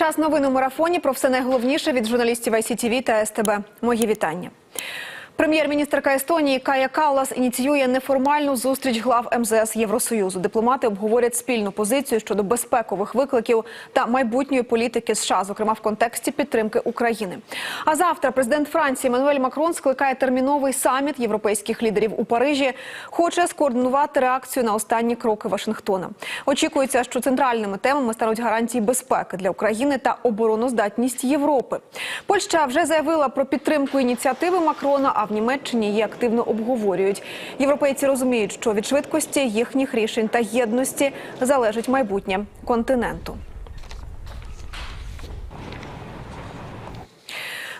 Час новин у марафоні про все найголовніше від журналістів ICTV та СТБ. Мої вітання. Прем'єр-міністрка Естонії Кая Каллас ініціює неформальну зустріч глав МЗС Євросоюзу. Дипломати обговорять спільну позицію щодо безпекових викликів та майбутньої політики США, зокрема в контексті підтримки України. А завтра президент Франції Еммануель Макрон скликає терміновий саміт європейських лідерів у Парижі. Хоче скоординувати реакцію на останні кроки Вашингтона. Очікується, що центральними темами стануть гарантії безпеки для України та обороноздатність Європи. Польща вже заявила про підтримку ініціативи Макрона. А в Німеччині її активно обговорюють. Європейці розуміють, що від швидкості їхніх рішень та єдності залежить майбутнє континенту.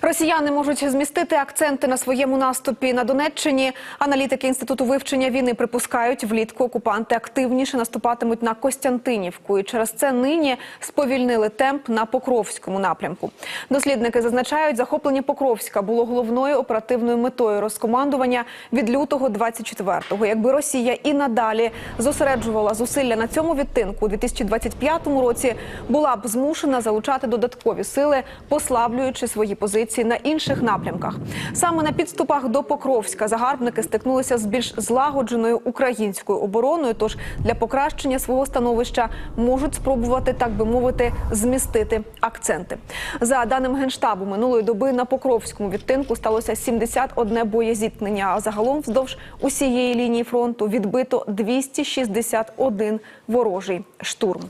Росіяни можуть змістити акценти на своєму наступі на Донеччині. Аналітики інституту вивчення війни припускають, влітку окупанти активніше наступатимуть на Костянтинівку, і через це нині сповільнили темп на Покровському напрямку. Дослідники зазначають, захоплення Покровська було головною оперативною метою розкомандування від лютого 24-го. Якби Росія і надалі зосереджувала зусилля на цьому відтинку у 2025 році, була б змушена залучати додаткові сили, послаблюючи свої позиції на інших напрямках. Саме на підступах до Покровська загарбники стикнулися з більш злагодженою українською обороною. Тож для покращення свого становища можуть спробувати, так би мовити, змістити акценти. За даними генштабу, минулої доби на Покровському відтинку сталося 71 боєзіткнення. А загалом вздовж усієї лінії фронту відбито 261 ворожий штурм.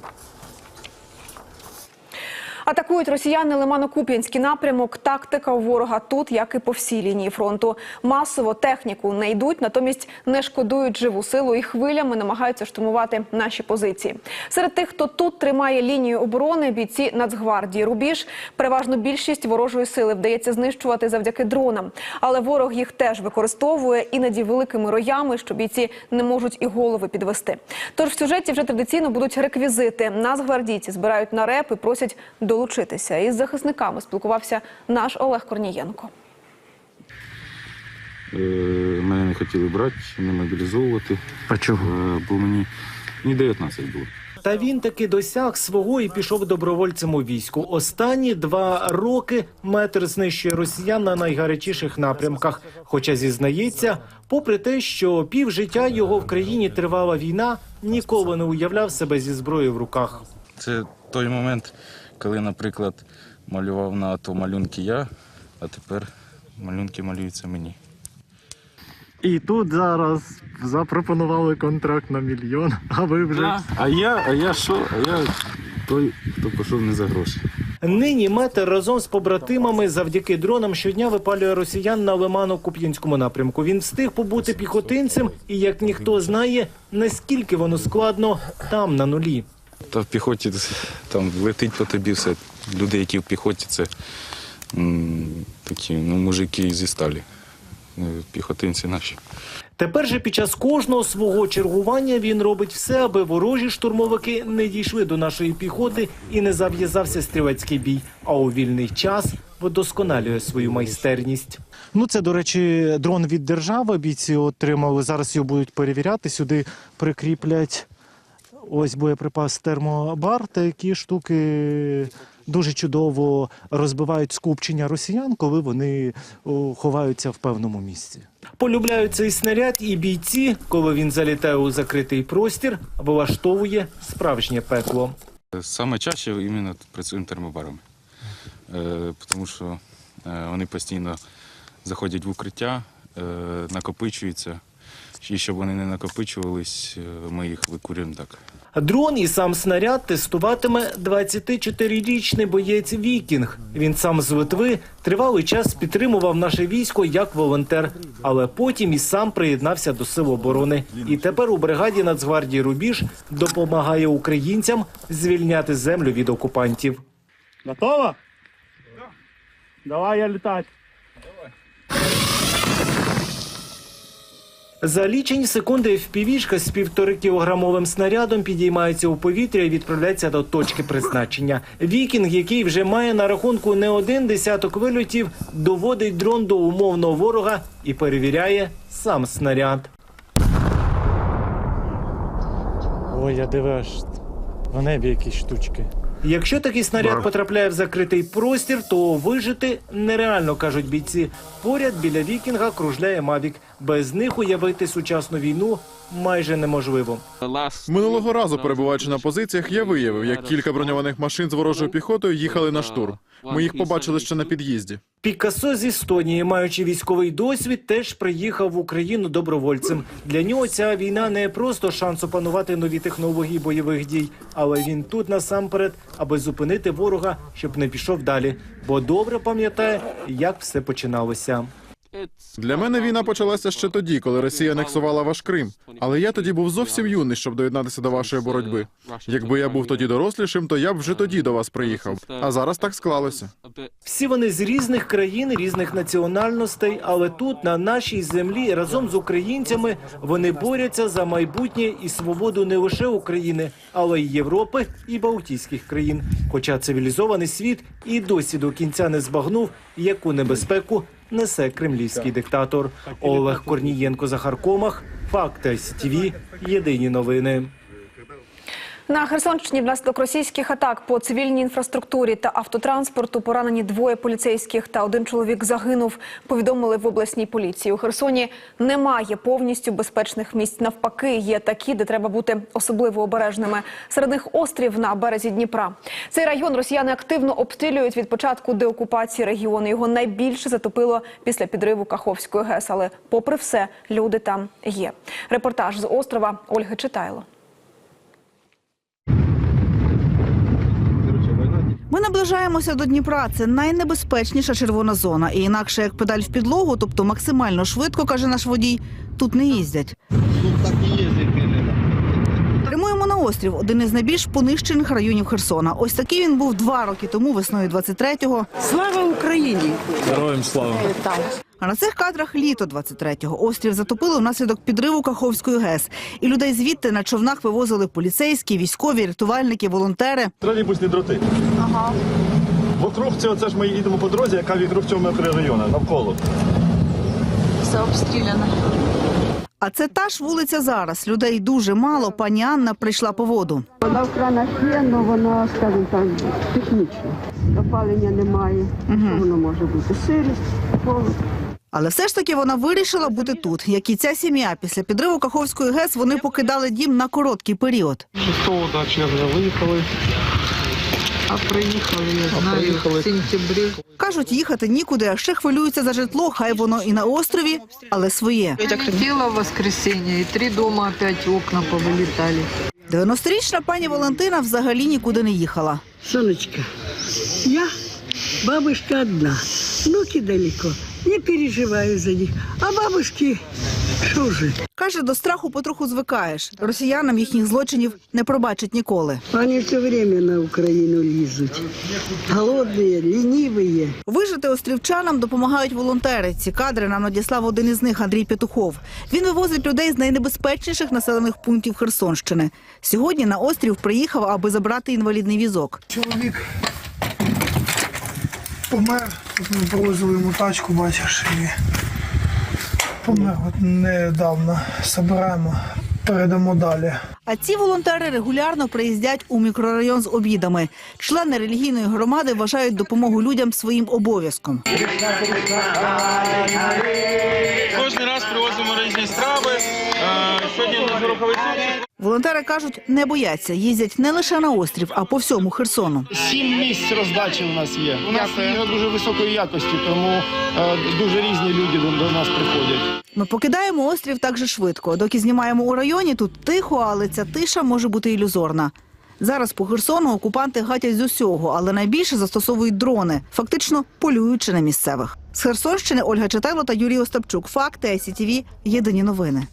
Атакують росіяни Лимано-Куп'янський напрямок. Тактика у ворога тут, як і по всій лінії фронту. Масово техніку не йдуть, натомість не шкодують живу силу і хвилями намагаються штурмувати наші позиції. Серед тих, хто тут тримає лінію оборони, бійці Нацгвардії Рубіж. Переважно більшість ворожої сили вдається знищувати завдяки дронам. Але ворог їх теж використовує іноді великими роями, що бійці не можуть і голови підвести. Тож в сюжеті вже традиційно будуть реквізити. Нацгвардійці збирають на реп і просять долучитися. Із захисниками спілкувався наш Олег Корнієнко. Е, Мене не хотіли брати, не мобілізовувати. А чого? Е, Бо мені, мені 19 було. Та він таки досяг свого і пішов добровольцем у війську. Останні два роки метр знищує росіян на найгарячіших напрямках. Хоча зізнається, попри те, що пів життя його в країні тривала війна, ніколи не уявляв себе зі зброєю в руках. Це той момент, коли, наприклад, малював на АТО малюнки я, а тепер малюнки малюються мені. І тут зараз запропонували контракт на мільйон, а ви вже А я, а я що? А я той, хто пішов не за гроші. Нині метр разом з побратимами завдяки дронам щодня випалює росіян на Лимано-Куп'янському напрямку. Він встиг побути піхотинцем, і як ніхто знає, наскільки воно складно там на нулі. Та в піхоті там летить по тобі все. Люди, які в піхоті, це м, такі ну, мужики зі сталі. Е, Піхотинці наші. Тепер же під час кожного свого чергування він робить все, аби ворожі штурмовики не дійшли до нашої піхоти і не зав'язався стрілецький бій. А у вільний час вдосконалює свою майстерність. ну це до речі, дрон від держави. Бійці отримали. Зараз його будуть перевіряти. Сюди прикріплять ось боєприпас термобар. Такі штуки дуже чудово розбивають скупчення росіян, коли вони ховаються в певному місці. Полюбляють цей снаряд і бійці, коли він залітає у закритий простір, влаштовує справжнє пекло. Саме чаще іменно працюємо термобарами, е, тому що е, вони постійно заходять в укриття, е, накопичуються. І щоб вони не накопичувались, е, ми їх викурюємо так. Дрон і сам снаряд тестуватиме 24-річний боєць Вікінг. Він сам з Литви тривалий час підтримував наше військо як волонтер, але потім і сам приєднався до сил оборони. І тепер у бригаді Нацгвардії Рубіж допомагає українцям звільняти землю від окупантів. Готова? Давай я летать. За лічені секунди впівішка з півтори кілограмовим снарядом підіймається у повітря і відправляється до точки призначення. Вікінг, який вже має на рахунку не один десяток вильотів, доводить дрон до умовного ворога і перевіряє сам снаряд. Ой, я дивиш, в небі якісь штучки. Якщо такий снаряд потрапляє в закритий простір, то вижити нереально, кажуть бійці. Поряд біля вікінга кружляє Мавік. Без них уявити сучасну війну майже неможливо. Минулого разу, перебуваючи на позиціях, я виявив, як кілька броньованих машин з ворожою піхотою їхали на штурм. Ми їх побачили ще на під'їзді. Пікасо з Естонії, маючи військовий досвід, теж приїхав в Україну добровольцем. Для нього ця війна не просто шанс опанувати нові технології бойових дій, але він тут насамперед, аби зупинити ворога, щоб не пішов далі, бо добре пам'ятає, як все починалося. Для мене війна почалася ще тоді, коли Росія анексувала ваш Крим. Але я тоді був зовсім юний, щоб доєднатися до вашої боротьби. Якби я був тоді дорослішим, то я б вже тоді до вас приїхав. А зараз так склалося. Всі вони з різних країн, різних національностей, але тут, на нашій землі, разом з українцями, вони борються за майбутнє і свободу не лише України, але й Європи і Балтійських країн. Хоча цивілізований світ і досі до кінця не збагнув, яку небезпеку несе кремлівський диктатор. Олег Корнієнко, Захар Комах, Факти СТВ, Єдині новини. На Херсонщині внаслідок російських атак по цивільній інфраструктурі та автотранспорту поранені двоє поліцейських та один чоловік загинув. Повідомили в обласній поліції. У Херсоні немає повністю безпечних місць. Навпаки, є такі, де треба бути особливо обережними. Серед них острів на березі Дніпра. Цей район росіяни активно обстрілюють від початку деокупації регіону. Його найбільше затопило після підриву Каховської ГЕС. Але, попри все, люди там є. Репортаж з острова Ольги Читайло. Ми наближаємося до Дніпра. Це найнебезпечніша червона зона. І інакше як педаль в підлогу, тобто максимально швидко, каже наш водій, тут не їздять. Тут так і їздять. Прямуємо на острів, один із найбільш понищених районів Херсона. Ось такий він був два роки тому, весною 23-го. Слава Україні! А на цих кадрах літо 23-го. Острів затопили внаслідок підриву Каховської ГЕС. І людей звідти на човнах вивозили поліцейські, військові, рятувальники, волонтери. Тролейбусні дроти. Ага. Вокруг цього це ж ми їдемо по дорозі, яка вокруг цього мікрорайону, навколо. А це та ж вулиця зараз. Людей дуже мало. Пані Анна прийшла по воду. Вона в кранах є, але вона, скажімо так, технічна. Опалення немає. Що воно може бути? Сирість, холод. Але все ж таки вона вирішила бути тут. Як і ця сім'я після підриву Каховської ГЕС вони покидали дім на короткий період. 6 червня виїхали. А приїхали, я знаю, приїхали. в сентябрі. Кажуть, їхати нікуди, а ще хвилюються за житло, хай воно і на острові, але своє. Прилетіла в воскресенье, і три дома опять окна повилітали. 90-річна пані Валентина взагалі нікуди не їхала. Сонечка, я бабушка одна, внуки далеко, не переживаю за них. А бабушки, что же, Каже, до страху потроху звикаєш. Росіянам їхніх злочинів не пробачать ніколи. они все время на Украину лезут. Голодные, ленивые. Вижити острівчанам допомагають волонтери. Ці кадри нам надіслав один із них Андрій Петухов. Він вивозить людей з найнебезпечніших населених пунктів Херсонщини. Сьогодні на острів приїхав, аби забрати інвалідний візок. Чоловік помер, от ми привозили йому тачку, бачиш, і помер от недавно. Собираємо, передамо далі. А ці волонтери регулярно приїздять у мікрорайон з обідами. Члени релігійної громади вважають допомогу людям своїм обов'язком. Кожен раз привозимо різні страви. Е, Сьогодні гороховий суп. Волонтери кажуть, не бояться, їздять не лише на острів, а по всьому Херсону. Сім місць роздачі у нас є. У нас їжа дуже високої якості, тому е, дуже різні люди до, до нас приходять. Ми покидаємо острів так же швидко. Доки знімаємо у районі, тут тихо, але ця тиша може бути ілюзорна. Зараз по Херсону окупанти гатять з усього, але найбільше застосовують дрони, фактично полюючи на місцевих. З Херсонщини Ольга Читайло та Юрій Остапчук. Факти СІТВ. Єдині новини.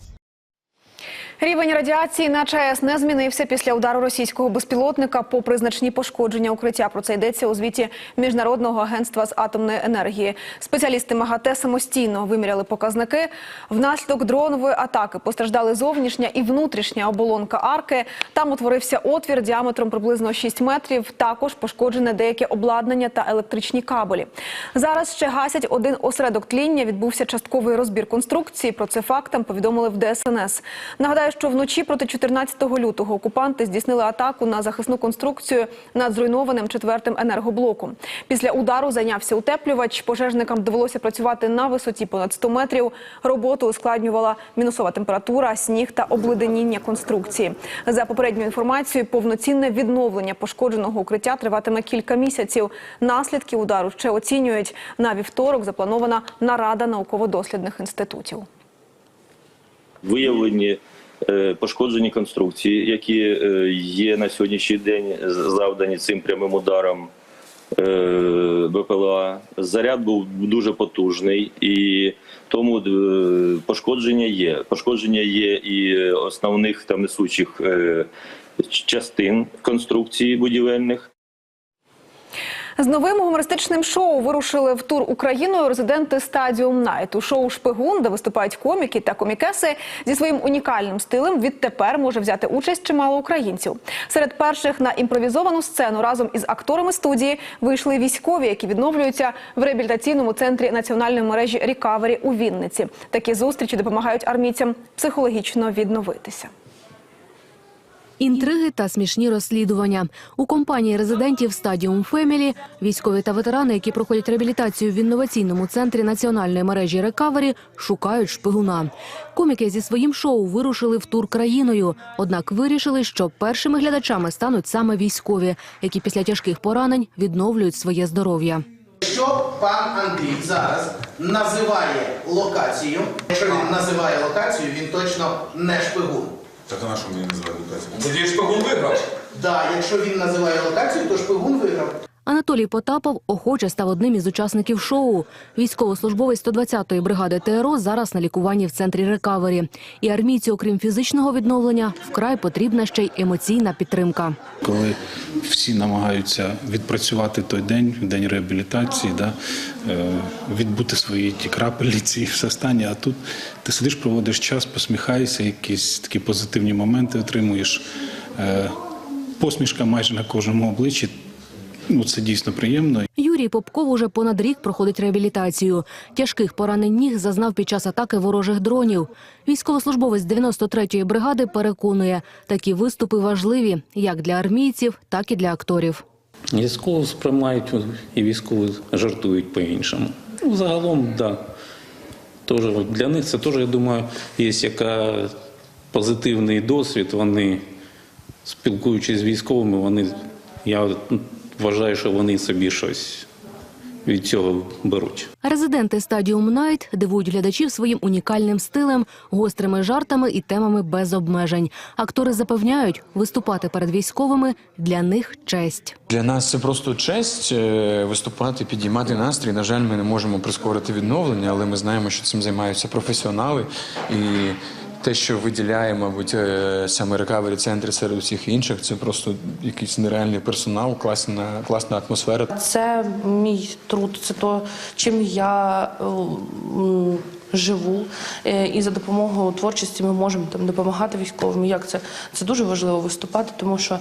Рівень радіації на ЧАЕС не змінився після удару російського безпілотника попри значні пошкодження укриття. Про це йдеться у звіті Міжнародного агентства з атомної енергії. Спеціалісти МАГАТЕ самостійно виміряли показники. Внаслідок дронової атаки постраждали зовнішня і внутрішня оболонка арки. Там утворився отвір діаметром приблизно 6 метрів. Також пошкоджене деяке обладнання та електричні кабелі. Зараз ще гасять один осередок тління. Відбувся частковий розбір конструкції. Про це фактам повідомили в ДСНС. Нагадаю, Нагадаю, що вночі проти 14 лютого окупанти здійснили атаку на захисну конструкцію над зруйнованим четвертим енергоблоком. Після удару зайнявся утеплювач. Пожежникам довелося працювати на висоті понад 100 метрів. Роботу ускладнювала мінусова температура, сніг та обледеніння конструкції. За попередньою інформацією, повноцінне відновлення пошкодженого укриття триватиме кілька місяців. Наслідки удару ще оцінюють. На вівторок запланована нарада науково-дослідних інститутів. виявлені пошкоджені конструкції, які е, є на сьогоднішній день завдані цим прямим ударом е, БПЛА. Заряд був дуже потужний, і тому е, пошкодження є. Пошкодження є і основних там несучих е, частин конструкції будівельних. З новим гумористичним шоу вирушили в тур Україною резиденти Стадіум Найт. У шоу Шпигун, де виступають коміки та комікеси, зі своїм унікальним стилем відтепер може взяти участь чимало українців. Серед перших на імпровізовану сцену разом із акторами студії вийшли військові, які відновлюються в реабілітаційному центрі національної мережі Рікавері у Вінниці. Такі зустрічі допомагають армійцям психологічно відновитися. Інтриги та смішні розслідування у компанії резидентів Стадіум Фемілі військові та ветерани, які проходять реабілітацію в інноваційному центрі національної мережі Рекавері, шукають шпигуна. Коміки зі своїм шоу вирушили в тур країною. Однак вирішили, що першими глядачами стануть саме військові, які після тяжких поранень відновлюють своє здоров'я. Якщо пан Андрій зараз називає локацію, якщо він називає локацію, він точно не шпигун. Так а на що мені називати локацію? Тоді шпигун виграв. Да, якщо він називає локацію, то шпигун виграв. Анатолій Потапов охоче став одним із учасників шоу. Військовослужбовець 120-ї бригади ТРО зараз на лікуванні в центрі рекавері. І армійці, окрім фізичного відновлення, вкрай потрібна ще й емоційна підтримка. коли всі намагаються відпрацювати той день, день реабілітації, да, е, відбути свої ті крапельниці і все останнє. А тут ти сидиш, проводиш час, посміхаєшся, якісь такі позитивні моменти отримуєш. Е, Посмішка майже на кожному обличчі. Ну, це дійсно приємно. Юрій Попков уже понад рік проходить реабілітацію. Тяжких поранень ніг зазнав під час атаки ворожих дронів. Військовослужбовець 93-ї бригади переконує, такі виступи важливі як для армійців, так і для акторів. Військові сприймають і військові жартують по-іншому. Ну, загалом, да. Тоже для них це теж, я думаю, є яка позитивний досвід. Вони, спілкуючись з військовими, вони, я вважаю, що вони собі щось від цього беруть. Резиденти Стадіум Найт дивують глядачів своїм унікальним стилем, гострими жартами і темами без обмежень. Актори запевняють, виступати перед військовими для них честь. Для нас це просто честь е, виступати, підіймати настрій. На жаль, ми не можемо прискорити відновлення, але ми знаємо, що цим займаються професіонали. І те, що виділяє, мабуть, е, саме рекавері центри серед усіх інших, це просто якийсь нереальний персонал, класна, класна атмосфера. Це мій труд, це то, чим я е, живу. Е, І за допомогою творчості ми можемо там допомагати військовим. Як це? Це дуже важливо виступати, тому що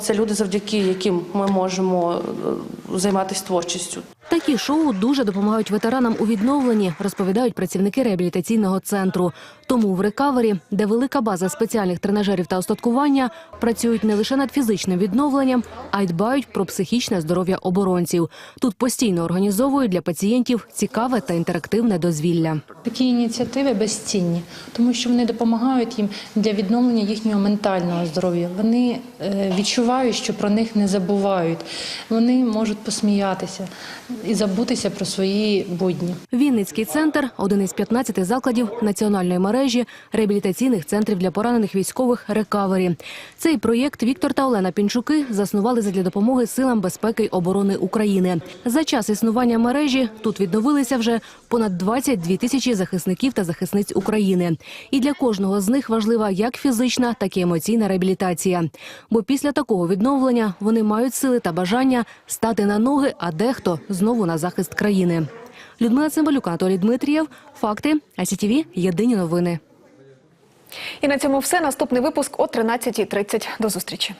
це люди, завдяки яким ми можемо займатися творчістю. Такі шоу дуже допомагають ветеранам у відновленні, розповідають працівники реабілітаційного центру. Тому в рекавері, де велика база спеціальних тренажерів та остаткування, працюють не лише над фізичним відновленням, а й дбають про психічне здоров'я оборонців. Тут постійно організовують для пацієнтів цікаве та інтерактивне дозвілля. Такі ініціативи безцінні, тому що вони допомагають їм для відновлення їхнього ментального здоров'я. Вони е, відчувають, що про них не забувають. Вони можуть посміятися і забутися про свої будні. Вінницький центр один із 15 закладів національної мережі реабілітаційних центрів для поранених військових рекавері. Цей проєкт Віктор та Олена Пінчуки заснували задля допомоги силам безпеки й оборони України. За час існування мережі тут відновилися вже понад 22 тисячі захисників та захисниць України. І для кожного з них важлива як фізична, так і емоційна реабілітація. Бо після такого відновлення вони мають сили та бажання стати на ноги, а дехто знову на захист країни. Людмила Цимбалюк, Анатолій Дмитрієв. Факти. АСІТІВІ. Єдині новини. І на цьому все. Наступний випуск о 13.30. До зустрічі.